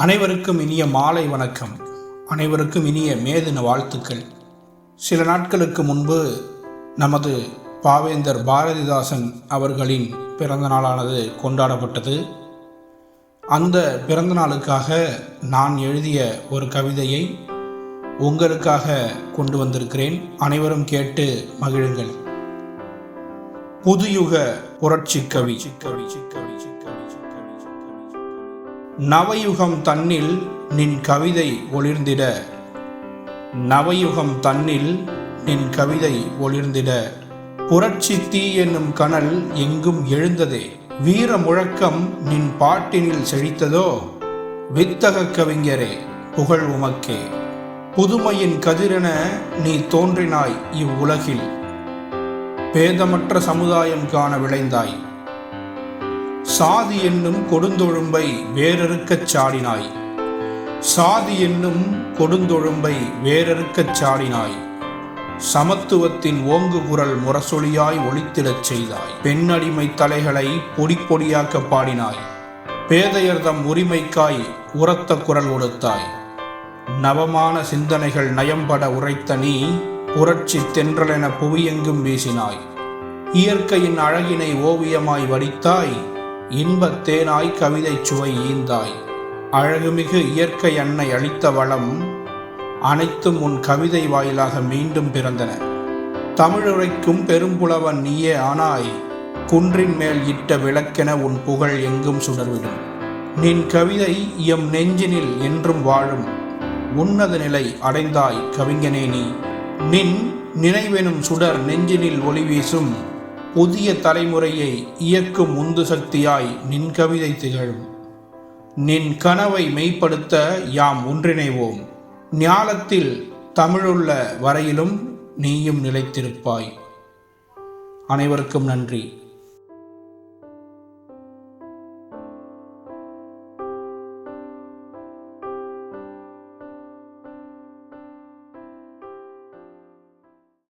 அனைவருக்கும் இனிய மாலை வணக்கம். அனைவருக்கும் இனிய மேதின வாழ்த்துக்கள். சில நாட்களுக்கு முன்பு நமது பாவேந்தர் பாரதிதாசன் அவர்களின் பிறந்த நாளானது கொண்டாடப்பட்டது. அந்த பிறந்த நாளுக்காக நான் எழுதிய ஒரு கவிதையை உங்களுக்காக கொண்டு வந்திருக்கிறேன். அனைவரும் கேட்டு மகிழுங்கள். புதுயுக புரட்சி கவி. நவயுகம் தன்னில் நின் கவிதை ஒளிர்ந்திட. நவயுகம் தன்னில் நின் கவிதை ஒளிர்ந்திட. புரட்சி தீ என்னும் கனல் எங்கும் எழுந்ததே. வீர முழக்கம் நின் பாட்டினில் செழித்ததோ? வித்தக கவிஞரே புகழ் உமக்கே. புதுமையின் கதிரென நீ தோன்றினாய் இவ்வுலகில். பேதமற்ற சமுதாயம் காண விளைந்தாய். சாதி என்னும் கொடுந்தொழும்பை வேறறுக்கச் சாடினாய். சாதி என்னும் கொடுந்தொழும்பை வேறறுக்கச் சாடினாய். சமத்துவத்தின் ஓங்கு குரல் முரசொலியாய் ஒளித்திடச் செய்தாய். பெண்ணடிமை தலைகளை பொடி பொடியாக்க பாடினாய். பேதையர்தம் உரிமைக்காய் உரத்த குரல் ஒடுத்தாய். நவமான சிந்தனைகள் நயம்பட உரைத்த நீ புரட்சி தென்றலென புவியெங்கும் வீசினாய். இயற்கையின் அழகினை ஓவியமாய் வடித்தாய். இன்பத் தேனாய் கவிதை சுவை ஈந்தாய். அழகுமிகு இயற்கை அன்னை அளித்த வளம் அனைத்தும் உன் கவிதை வாயிலாக மீண்டும் பிறந்தன. தமிழுரைக்கும் பெரும்புலவன் நீயே ஆனாய். குன்றின் மேல் இட்ட விளக்கென உன் புகழ் எங்கும் சுடர்விடும். நின் கவிதை எம் நெஞ்சினில் என்றும் வாழும். உன்னத நிலை அடைந்தாய் கவிஞனே நீ. நின் நினைவெனும் சுடர் நெஞ்சினில் ஒளி வீசும். புதிய தலைமுறையை இயக்கும் உந்து சக்தியாய் நின் கவிதை திகழும். நின் கனவை மெய்ப்படுத்த யாம் ஒன்றிணைவோம். ஞாலத்தில் தமிழுள்ள வரையிலும் நீயும் நிலைத்திருப்பாய். அனைவருக்கும் நன்றி.